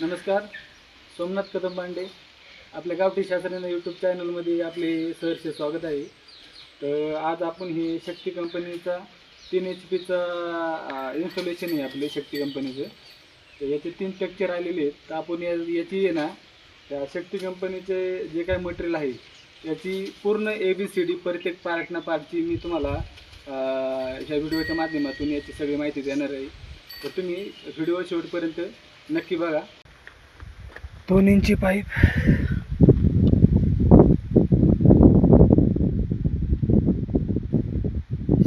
नमस्कार सोमनाथ कदम बांडे आपल्या गावठी शास्त्रानं यूट्यूब चॅनलमध्ये आपले सहर्ष स्वागत आहे. तर आज आपण हे शक्ती कंपनीचा तीन एच पीचा इन्स्टॉलेशन आहे आपले शक्ती कंपनीचं. तर याचे तीन स्ट्रक्चर आलेले आहेत. तर आपण या याची आहे ना त्या शक्ती कंपनीचे जे काय मटेरियल आहे याची पूर्ण ए बी सी डी प्रत्येक पार्ट ना पार्टची मी तुम्हाला ह्या व्हिडिओच्या माध्यमातून याची सगळी माहिती देणार आहे. तर तुम्ही व्हिडिओ शेवटपर्यंत नक्की बघा. दोन इंची पाईप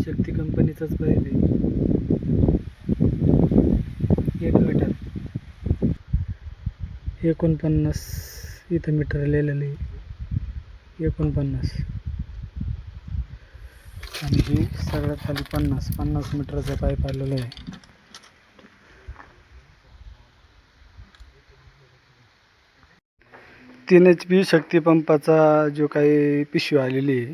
शक्ती कंपनीचाच पाईप आहे. एक मीटर एकोणपन्नास इथं मीटर लिहिलेलं आहे. एकोणपन्नास. आणि हे सगळ्यात खाली पन्नास. पन्नास मीटरचा पाईप आलेला आहे. तीन एच पी शक्तिपंपाचा जो काही पिशवी आलेली आहे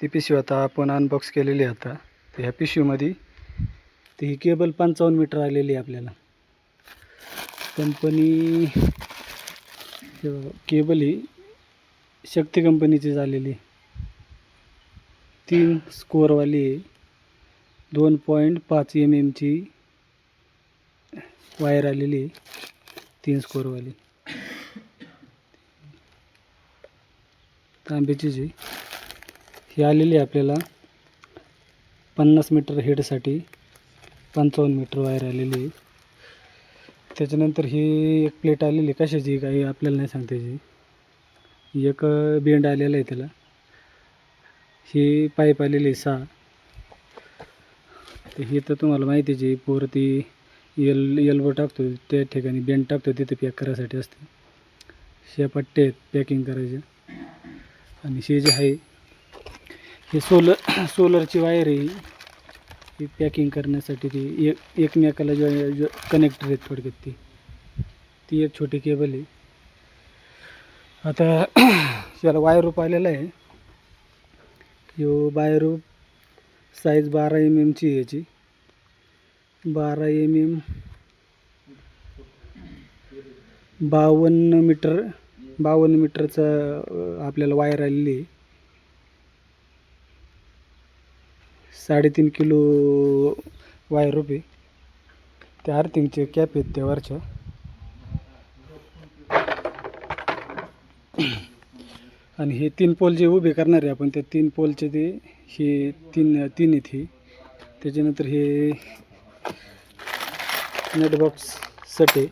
ती पिशवी आता आपण अनबॉक्स केलेली आहे आता. तर ह्या पिशवीमध्ये ती ही केबल पंचावन्न मीटर आलेली आहे आपल्याला. कंपनी केबल ही शक्ती कंपनीची झालेली तीन स्कोअरवाली आहे. दोन पॉईंट पाच एम एमची वायर आलेली आहे. तीन स्कोअरवाली तांब्याची जी ही आलेली आहे आपल्याला. पन्नास मीटर हेडसाठी पंचावन्न मीटर वायर आलेली आहे. त्याच्यानंतर ही एक प्लेट आलेली आहे. कशाची? काही आपल्याला नाही सांगता जी. एक बेंड आलेला आहे त्याला. ही पाईप आलेली आहे सहा. तर ही तर तुम्हाला माहिती जी पोर ती यल यल्बो टाकतो त्या ठिकाणी बेंड टाकतो तिथे पॅक करायसाठी असते. शेपट्टे आहेत पॅकिंग करायच्या आणि हे जे आहे हे सोलर सोलरची वायर आहे ही. पॅकिंग करण्यासाठी ती एक एकमेकाला जो जो कनेक्टर आहेत थोडक्यात ती. ती एक छोटी केबल आहे. आता याला वायरूप आलेला आहे यो वायरूप साईज बारा एम एमची याची. बारा एम एम बावन्न मीटर बावन्न मीटरचा आपल्याला वायर आलेली आहे. साडेतीन किलो वायर रुपये. त्या अर्थिंगचे कॅप आहेत त्या वरच्या. आणि हे तीन पोल जे उभे करणार आहे आपण त्या तीन पोलचे ते हे तीन तीन आहेत हे. त्याच्यानंतर हे नेटबॉक्स सटे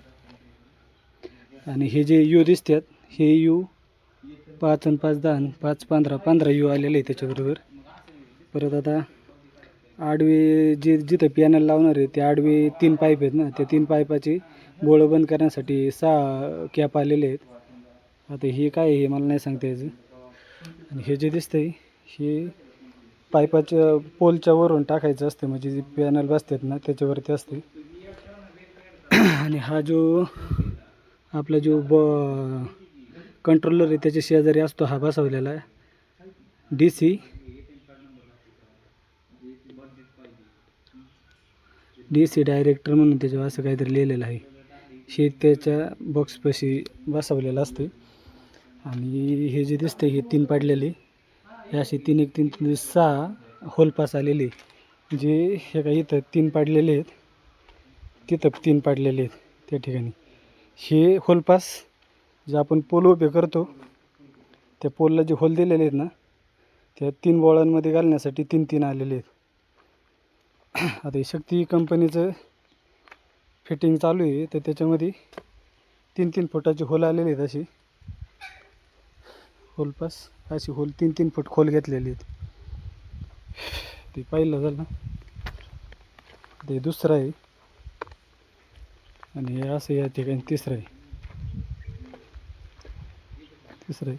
आणि हे जे यू दिसतात हे यू पाच आणि पाच दहा आणि पाच पंधरा पंधरा यू आलेलं आहे त्याच्याबरोबर. परत आता आडवे जे जिथं पॅनल लावणार आहे ते आडवे तीन पाईप आहेत ना त्या तीन पाईपाची बोळं बंद करण्यासाठी सहा कॅप आलेले आहेत. आता हे काय आहे हे मला नाही सांगता यायचं. आणि हे जे दिसतंय हे पाईपाच्या पोलच्या वरून टाकायचं असते म्हणजे जे पॅनल बसतात ना त्याच्यावरती असते. आणि हा जो आपला जो ब कंट्रोलर आहे त्याच्या शेजारी असतो हा बसवलेला D C D C director म्हणून त्याच्यावर असं काहीतरी लिहिलेलं आहे. हे त्याच्या बॉक्सपाशी बसवलेलं असतं आणि हे जे दिसतं हे तीन पाडलेले. हे असे तीन एक तीन तीन सहा होलपास आलेले. जे हे काही इथं तीन पाडलेले आहेत. तिथं तीन पाडलेले आहेत त्या ठिकाणी. हे होलपास जे आपण पोल उभे करतो त्या पोलला जे होल दिलेले आहेत ना त्या तीन बोळांमध्ये घालण्यासाठी तीन तीन आलेले आहेत. आता हे शक्ती कंपनीचं फिटिंग चालू आहे तर त्याच्यामध्ये तीन तीन फुटाचे होल आलेले आहेत अशी होलपास अशी होल तीन तीन फूट खोल घेतलेली आहेत. ते पाहिलं झालं ते दुसरं आहे. आणि हे असं या ठिकाणी तिसरं आहे. तिसरं आहे.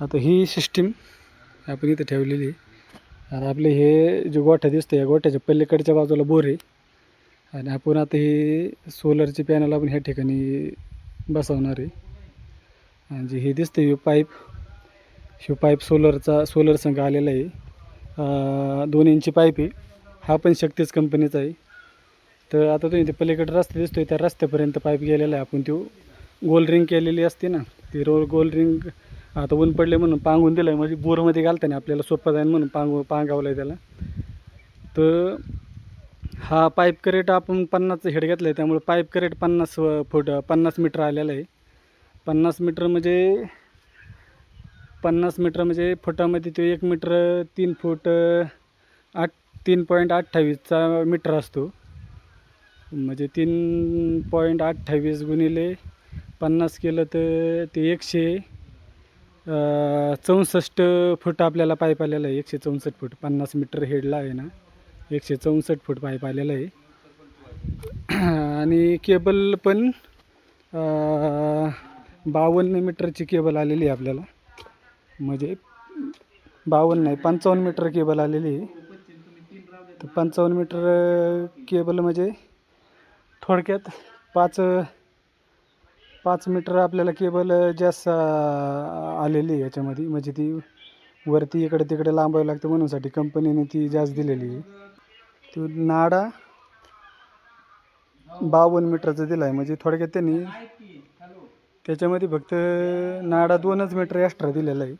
आता ही सिस्टीम आपण इथं ठेवलेली आहे. आणि आपले हे जे गोठ्या दिसतं या गोठ्याच्या पलीकडच्या बाजूला बोर आहे. आणि आपण आता हे सोलरचे पॅनल आपण ह्या ठिकाणी बसवणार आहे. आणि जे हे दिसतं हे पाईप हे पाईप सोलरचा सोलर संघ आलेला आहे. दोन इंची पाईप आहे. हा पण शक्तीच कंपनीचा आहे. तर आता तुम्ही ते पलीकडे रस्ता दिसतोय त्या रस्त्यापर्यंत पाईप गेलेला आहे. आपण तो गोल रिंग केलेली असते ना ती रोल गोल रिंग आता ऊन पडले म्हणून पांगून दिलं आहे म्हणजे बोरमध्ये घालताना आपल्याला सोपं जाईल म्हणून पांगू पांगावलं आहे त्याला. तर हा पाईप करेट आपण पन्नासचं हेड घेतलं आहे त्यामुळे पाईप करेट पन्नास फूट पन्नास मीटर आलेलं आहे. पन्नास मीटर म्हणजे पन्नास मीटर म्हणजे फुटामध्ये तो एक मीटर तीन फूट आठ तीन पॉईंट अठ्ठावीसचा मीटर असतो. म्हणजे तीन पॉईंट अठ्ठावीस गुणिले पन्नास केलं तर ते एकशे चौसष्ट फूट आपल्याला पाईप आलेला आहे. एकशे चौसष्ट फूट. पन्नास मीटर हेडला आहे ना. एकशे चौसष्ट फूट पाईप आलेला आहे. आणि केबल पण बावन्न मीटरची केबल आलेली आहे आपल्याला. म्हणजे बावन्न नाही पंचावन्न मीटर केबल आलेली आहे. तर पंचावन्न मीटर केबल म्हणजे थोडक्यात पाच पाच मीटर आपल्याला केबल जास्त आलेली आहे याच्यामध्ये. म्हणजे ती वरती इकडे तिकडे लांबावी लागतं म्हणूनसाठी कंपनीने ती जास्त दिलेली आहे. तो नाडा बावन्न मीटरचा दिला आहे म्हणजे थोडक्यात त्यांनी त्याच्यामध्ये फक्त नाडा दोनच मीटर एक्स्ट्रा दिलेला आहे.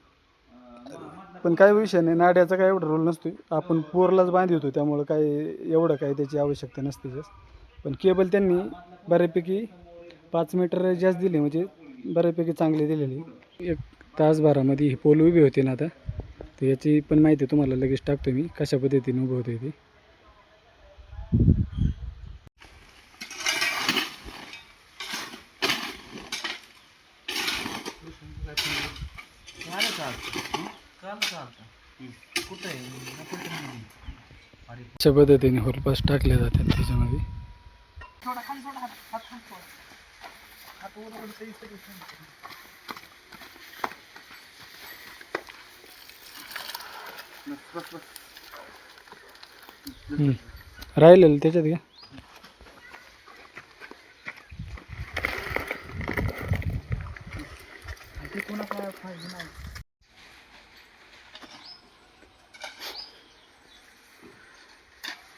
पण काय विषय नाही नाड्याचा काय एवढा रोल नसतो आपण पोरलाच बांधवतो त्यामुळं काय एवढं काय त्याची आवश्यकता नसते जास्त. पण केबल त्यांनी बऱ्यापैकी पाच मीटर जास्त दिली म्हणजे बऱ्यापैकी चांगली दिलेली. एक तासभरामध्ये ही पोल उभी होती ना आता. तर याची पण माहिती तुम्हाला लगेच टाकतो मी कशा पद्धतीने उभं होते ती. अशा पद्धतीने होलपास टाकल्या जातात त्याच्यामध्ये. राहिलेलं त्याच्यात घ्या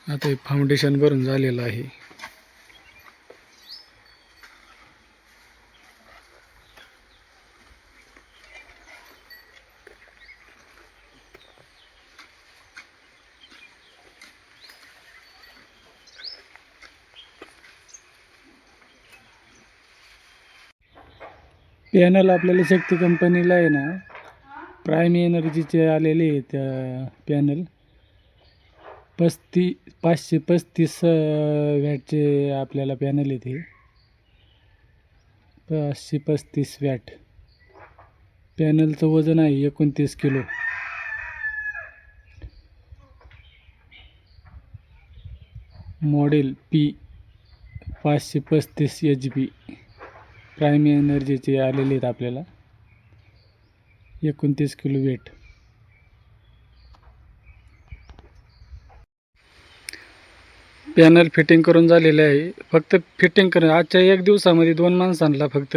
आता हे फाउंडेशन भरून झालेलं आहे. पॅनल आपल्याला शक्ती कंपनीला आहे ना प्राईम एनर्जीचे आलेले आहे त्या पॅनल पस्ती पाचशे पस्तीस वॅटचे आपल्याला पॅनल येते पाचशे पस्तीस वॅट पॅनलचं वजन आहे एकोणतीस किलो. मॉडेल पी पाचशे पस्तीस एच बी प्राईम एनर्जीचे आलेले आहेत आपल्याला. एकोणतीस किलो वेट. पॅनल फिटिंग करून झालेले आहे. फक्त फिटिंग करून आजच्या एक दिवसामध्ये दोन माणसांना फक्त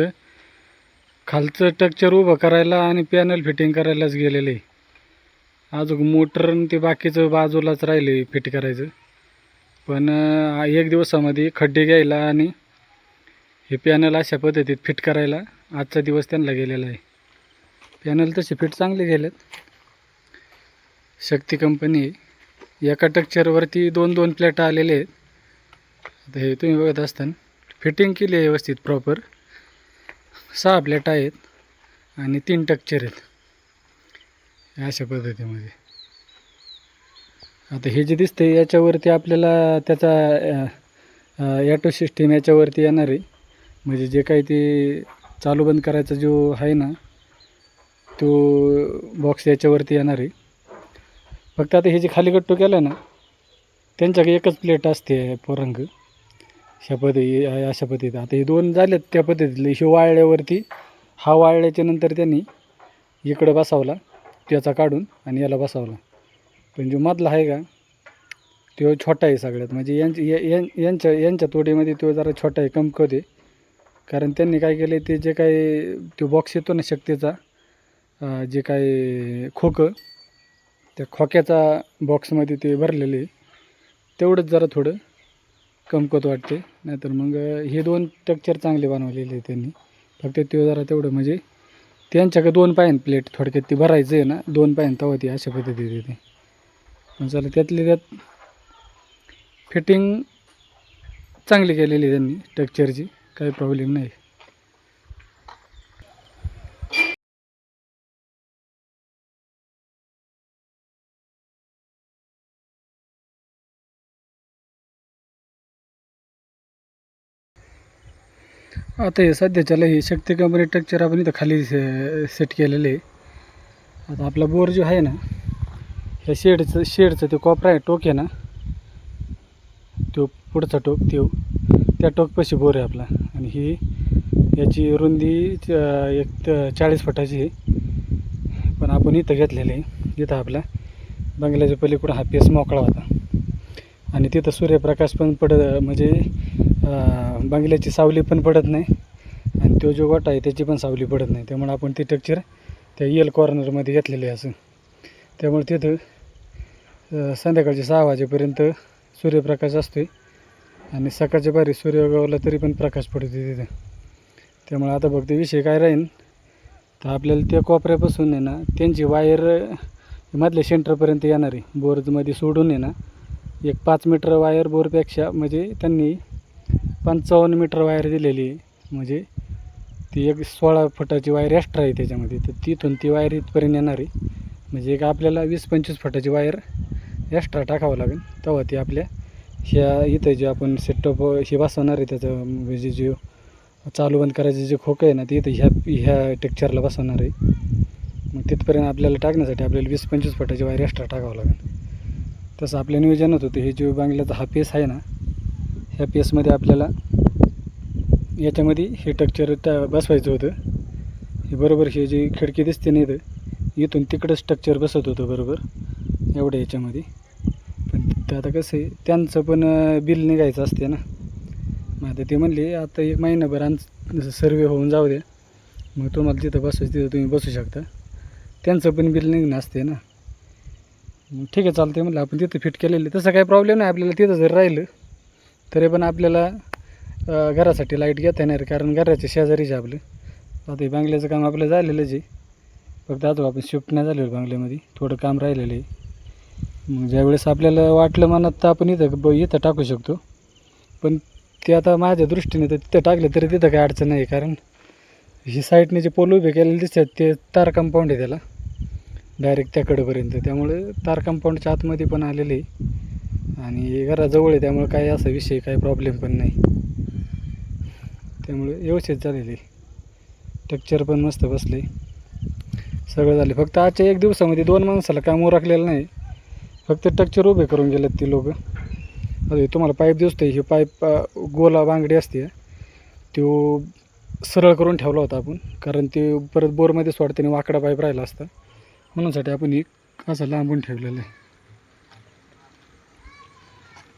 खालचं टक्चर उभं करायला आणि पॅनल फिटिंग करायलाच गेलेलं आहे. अजून मोटर आणि ते बाकीचं बाजूलाच राहिले फिट करायचं. पण एक दिवसामध्ये खड्डे घ्यायला आणि हे पॅनल अशा पद्धतीत फिट करायला आजचा दिवस त्यांना गेलेला आहे. पॅनल तसे फिट चांगले गेलेत. शक्ती कंपनी एका टक्चरवरती दोन दोन प्लेट आलेले आहेत. आता हे तुम्ही बघत असताना फिटिंग केली आहे व्यवस्थित प्रॉपर सहा प्लेट आहेत आणि तीन टक्चर आहेत. अशा पद्धतीमध्ये. आता हे जे दिसते याच्यावरती आपल्याला त्याचा ॲटो सिस्टीम याच्यावरती येणार आहे. म्हणजे जे काही ते चालू बंद करायचा जो आहे ना तो बॉक्स याच्यावरती येणार आहे. फक्त आता हे जे खाली गट्टू केलं ना त्यांच्याकडे एकच प्लेट असते पोरंग. अशा पद्धती अशा पद्धतीत. आता हे दोन झालेत त्या पद्धतीतले. हे वाळल्यावरती हा वाळल्याच्या नंतर त्यांनी इकडं बसावला त्याचा काढून आणि याला बसावला. पण जो मधला आहे का तो छोटा आहे सगळ्यात. म्हणजे यांच्या या- यांच्या यांच्या तोडीमध्ये तो जरा छोटा आहे कमकवते कारण त्यांनी काय केलं ते जे काही तो बॉक्स येतो ना शक्तीचा जे काही खोकं त्या खोक्याचा बॉक्समध्ये ते भरलेले आहे. तेवढंच जरा थोडं कमकत वाटते नाहीतर मग हे दोन टेक्चर चांगले बनवलेले आहे त्यांनी. फक्त ते जरा तेवढं म्हणजे त्यांच्याकडे दोन पायन प्लेट थोडक्यात ती भरायचं आहे ना दोन पायन तवा ती अशा पद्धतीने ते. पण चला त्यातली त्यात फिटिंग चांगली केलेली आहे त्यांनी टेक्चरची काही प्रॉब्लेम नाही. आता हे सध्याच्याला हे शक्ती कंपनी टक्चर आपण इथं खाली से सेट केलेलं आहे. आता आपला बोर जो आहे ना ह्या शेडचं शेडचं ते कॉपर आहे टोक आहे ना तो पुढचा टोक तो त्या टोकपाशी बोर आहे आपला. आणि ही याची रुंदी च- एक चाळीस फुटाची आहे. पण आपण इथं घेतलेलं आहे. इथं आपला बंगल्याच्या पलीकडं हा पेस मोकळा होता. आणि तिथं सूर्यप्रकाश पण पडत म्हणजे बंगल्याची सावली पण पडत नाही. आणि तो जो गोटा आहे त्याची पण सावली पडत नाही. त्यामुळे आपण ती टेक्चर त्या येल कॉर्नरमध्ये घेतलेली आहे असं. त्यामुळे तिथं अं, संध्याकाळचे सहा वाजेपर्यंत सूर्यप्रकाश असतो आहे आणि सकाळच्या बारी सूर्य उगवला तरी पण प्रकाश पडतो तिथं. त्यामुळे आता फक्त विषय काय राहील तर आपल्याला त्या कोपऱ्यापासून आहे ना त्यांची वायर मधल्या सेंटरपर्यंत येणार आहे बोरमध्ये सोडून आहे ना एक पाच मीटर वायर बोरपेक्षा म्हणजे त्यांनी पंचावन्न मीटर वायर दिलेली आहे. म्हणजे ती एक सोळा फुटाची वायर एक्स्ट्रा आहे त्याच्यामध्ये. तर तिथून ती वायर इथपर्यंत येणार आहे. म्हणजे एक आपल्याला वीस पंचवीस फुटाची वायर एक्स्ट्रा टाकावं लागेल. तेव्हा ती आपल्या ह्या इथं जे आपण सेटअप हे बसवणार आहे त्याचं म्हणजे जे चालू बंद करायचे जे खोकं आहे ना ते इथं ह्या ह्या टेक्चरला बसवणार आहे. मग तिथपर्यंत आपल्याला टाकण्यासाठी आपल्याला वीस पंचवीस फुटाची वायर एक्स्ट्रा टाकावं लागेल. तसं आपल्या नियोजन होतं हे जो बांगल्याचा हा पेस आहे ना ह्या पेसमध्ये आपल्याला याच्यामध्ये हे टेक्चर टा बसवायचं होतं. हे बरोबर हे जी खिडकी दिसते नाही इथं इथून तिकडं स्ट्रक्चर बसत होतं बरोबर एवढं याच्यामध्ये. ते आता कसं आहे त्यांचं पण बिल निघायचं असते ना. मग आता ते म्हणले आता एक महिनाभर आण सर्वे होऊन जाऊ द्या. मग तुम्हाला तिथं बसायचं तिथं तुम्ही बसू शकता. त्यांचं पण बिल निघणं असते ना. मग ठीक आहे चालते म्हणलं आपण तिथं फिट केलेलं आहे. तसं काही प्रॉब्लेम नाही आपल्याला तिथं जर राहिलं तरी पण आपल्याला घरासाठी लाइट घेता येणार कारण घराच्या शेजारीच आहे आपलं. आता हे बांगल्याचं काम आपलं झालेलंच आहे. फक्त आता आपण शिफ्ट नाही झालेलं बांगल्यामध्ये. थोडं काम राहिलेलं आहे. मग ज्यावेळेस आपल्याला वाटलं मनात तर आपण इथं ब इथं टाकू शकतो. पण ते आता माझ्या दृष्टीने तर तिथं टाकलं तरी तिथं काही अडचण नाही कारण ही साईडने जे पोल उभे केलेले दिसतात ते तार कंपाऊंड आहे त्याला. डायरेक्ट त्याकडंपर्यंत त्यामुळे तार कंपाऊंडच्या आतमध्ये पण आलेले आणि घराजवळ आहे त्यामुळे काही असा विषय काही प्रॉब्लेम पण नाही. त्यामुळे व्यवस्थित झालेले टेक्चर पण मस्त बसले सगळं झाले. फक्त आजच्या एक दिवसामध्ये दोन माणसाला काम उरकलेलं नाही. फक्त टक्चर उभे करून गेलेत ती लोक. अरे तुम्हाला पाईप दिसतोय ही पाईप गोला बांगडी असते. तो सरळ करून ठेवला होता आपण कारण ते परत बोरमध्ये सोडताना वाकडा पाईप राहिला असता. म्हणूनसाठी आपण एक असं लांबून ठेवलेलं आहे.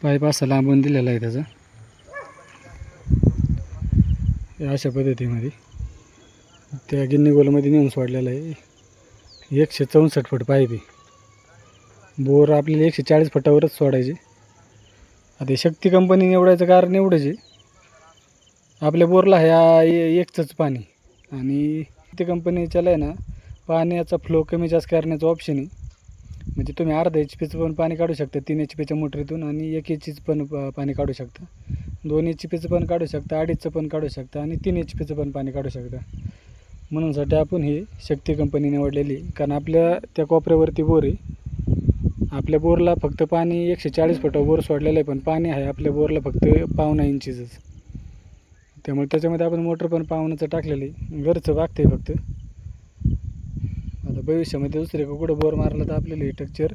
पाईप असा लांबून दिलेला आहे त्याचा. अशा पद्धतीमध्ये त्या गिन्नी गोलमध्ये नेऊन सोडलेलं आहे. एकशे चौसष्ट फूट पाईप आहे. बोर आपल्याला एकशे चाळीस फुटावरच सोडायचे. आता शक्ती कंपनी निवडायचं कारण एवढंच आहे. आपल्या बोरला ह्या ए- एकचंच पाणी. आणि शक्ती कंपनीच्याला आहे ना पाण्याचा फ्लो कमी जास्त करण्याचं ऑप्शन आहे. म्हणजे तुम्ही अर्धा एच पीचं पण पाणी काढू शकता तीन एच पीच्या मोटरीतून आणि एक एच पीचं पण पाणी काढू शकता. दोन एच पीचं पण काढू शकता अडीचचं पण काढू शकता आणि तीन एच पीचं पण पाणी काढू शकता. म्हणूनसाठी आपण ही शक्ती कंपनी निवडलेली कारण आपल्या त्या कोपऱ्यावरती बोर आहे. आपल्या बोरला फक्त पाणी एकशे चाळीस फुटा बोर सोडलेलं आहे पण पाणी आहे आपल्या बोरला फक्त पावणा इंचीचंच. त्यामुळे त्याच्यामध्ये आपण मोटर पण पावण्याचं टाकलेली घरचं वागते फक्त. आता भविष्यामध्ये दुसरे कुठं बोर मारलं तर आपल्याला हे टेक्चर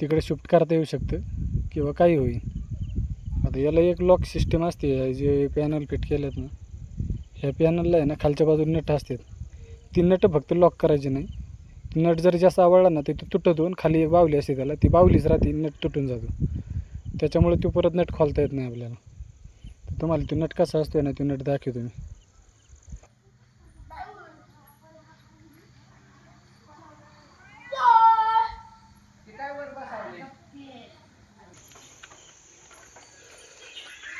तिकडे शिफ्ट करता येऊ शकतं किंवा काही होईल. आता याला एक लॉक सिस्टम असते जे पॅनल फिट केल्यात ना ह्या पॅनलला आहे ना खालच्या बाजूने नट असतात. ती नट फक्त लॉक करायची नाही. नट जर जास्त आवडला ना तर ती तुटत होऊन खाली बावली असते त्याला. ती बावलीच राहते नट तुटून जातो. त्याच्यामुळे तो परत नट खोलता येत नाही आपल्याला. तर तुम्हाला तो नट कसा असतो ना तो नट दाखवतो मी.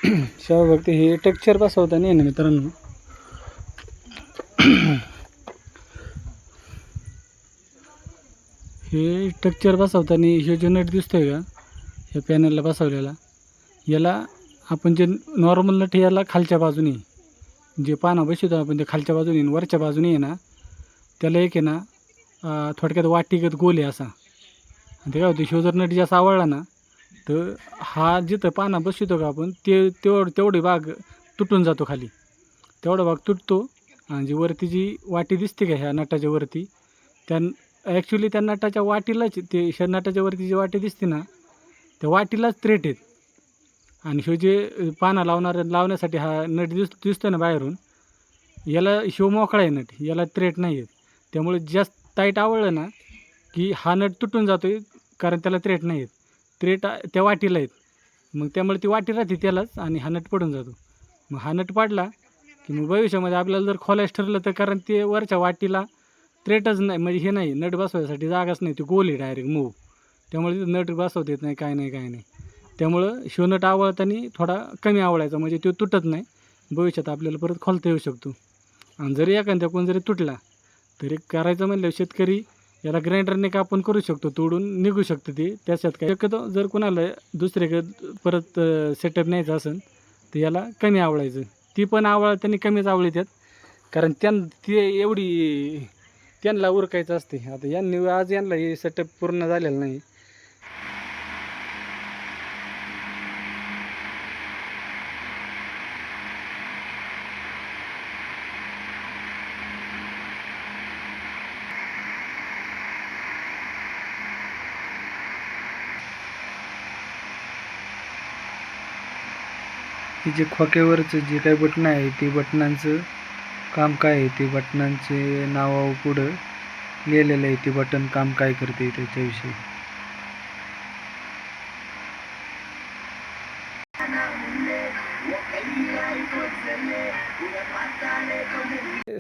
शेवा बघते हे टेक्चर बसवता नाही ना मित्रांनो हे स्ट्रक्चर बसवताना हे जो नट आहे का ह्या पॅनलला बसवलेला याला आपण जे नॉर्मल नट याला खालच्या बाजूने जे पानं बसवतो आपण ते खालच्या बाजूने आणि वरच्या बाजूने आहे ना त्याला एक आहे ना थोडक्यात वाटीगत गोल आहे असा. आणि ते काय होतं शोजर जर नट जास्त आवडला ना तर हा जिथं पाना बसवतो का आपण ते तेवढ तेवढी बाग तुटून जातो खाली. तेवढा भाग तुटतो आणि जी वरती जी वाटी दिसते का ह्या नटाच्या वरती त्या ॲक्च्युली त्या नटाच्या वाटीलाच ते ह्या नटाच्या वरती जी वाटी दिसते ना त्या वाटीलाच त्रेट आहेत. आणि ह्यो जे पाना लावणार लावण्यासाठी हा नट दिस दिसतो ना बाहेरून याला शो मोकळा आहे नट याला त्रेट नाही आहेत. त्यामुळे जास्त टाईट आवडलं ना की हा नट तुटून जातो कारण त्याला त्रेट नाही आहेत. त्रेट त्या वाटीला आहेत. मग त्यामुळे ती वाटी राहते त्यालाच आणि हा नट पडून जातो. मग हा नट पाडला की मग भविष्यामध्ये आपल्याला जर खोलायच ठरलं तर कारण ते वरच्या वाटीला त्रेटच नाही म्हणजे हे नाही नट बसवायसाठी जागाच नाही ती गोल आहे डायरेक्ट मूव त्यामुळे तिथं नट बसवता येत नाही काय नाही काय नाही. त्यामुळं शिवनट आवळताना थोडा कमी आवळायचा म्हणजे तो तुटत नाही. भविष्यात आपल्याला परत खोलता येऊ शकतो. आणि जरी एखाद्या कोण जरी तुटला तरी करायचं म्हणलं शेतकरी याला ग्राइंडरने कापून करू शकतो तोडून निघू शकतो ते. त्याच्यात काय शक्यतो जर कोणाला दुसरीकडे परत सेटअप न्यायचं असेल तर याला कमी आवडायचं ती पण आवळ त्यांनी कमीच आवळी त्यात कारण त्यां ती एवढी त्यांना उरकायचं असते. आता यांनी आज यांना हे सेटअप पूर्ण झालेलं नाही. जे खोक्यावरचं जे काही बटणं आहे ते बटनांचं काम काय आहे? ते बटनांचे नावा पुढं लिहिलेलं आहे. ते बटन काम काय करते त्याच्याविषयी?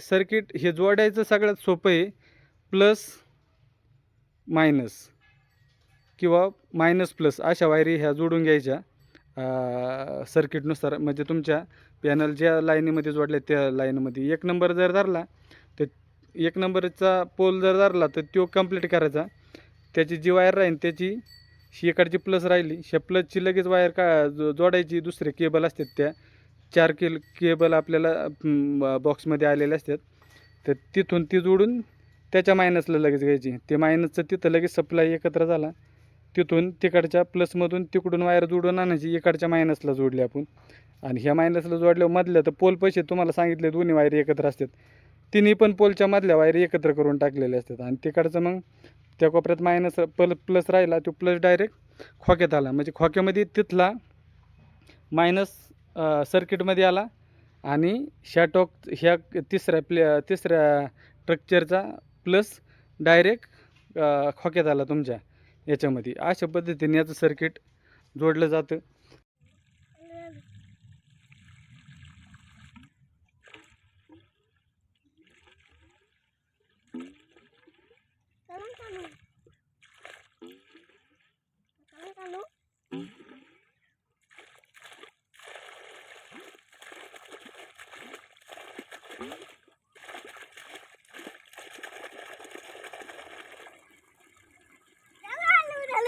सर्किट हे जोडायचं सगळ्यात सोपं आहे. प्लस मायनस किंवा मायनस प्लस अशा वायरी ह्या जोडून घ्यायच्या सर्किटनुसार. म्हणजे तुमच्या पॅनल ज्या लाईनीमध्ये जोडल्या त्या लाईनमध्ये. एक नंबर जर धरला तर एक नंबरचा पोल जर धरला तर तो कंप्लीट करायचा. त्याची जी वायर राहील त्याची ही प्लस राहिली. ह्या प्लसची लगेच वायर का जो- जोडायची दुसरे केबल असतात त्या चार केल केबल आपल्याला बॉक्समध्ये आलेले असतात. तर तिथून ती जोडून त्याच्या मायनसला लगेच घ्यायची. ते मायनसचं तिथं लगेच सप्लाय एकत्र झाला. तिथून तिकडच्या प्लसमधून तिकडून वायर जोडून आणायची. इकडच्या मायनसला जोडली आपण. आणि ह्या मायनसला जोडल्यावर मधल्या तर पोल पैसे तुम्हाला सांगितले दोन्ही वायर एकत्र असतात. तिन्ही पण पोलच्या मधल्या वायर एकत्र करून टाकलेले असतात. आणि तिकडचं मग त्या कोपऱ्यात मायनस पल प्लस राहिला तो प्लस डायरेक्ट खोक्यात आला. म्हणजे खोक्यामध्ये तिथला मायनस सर्किटमध्ये आला आणि ह्या टॉक ह्या तिसऱ्या प्ले तिसऱ्या स्ट्रक्चरचा प्लस डायरेक्ट खोक्यात आला तुमच्या याच्यामध्ये. अशा पद्धतीने याचं सर्किट जोडलं जातं.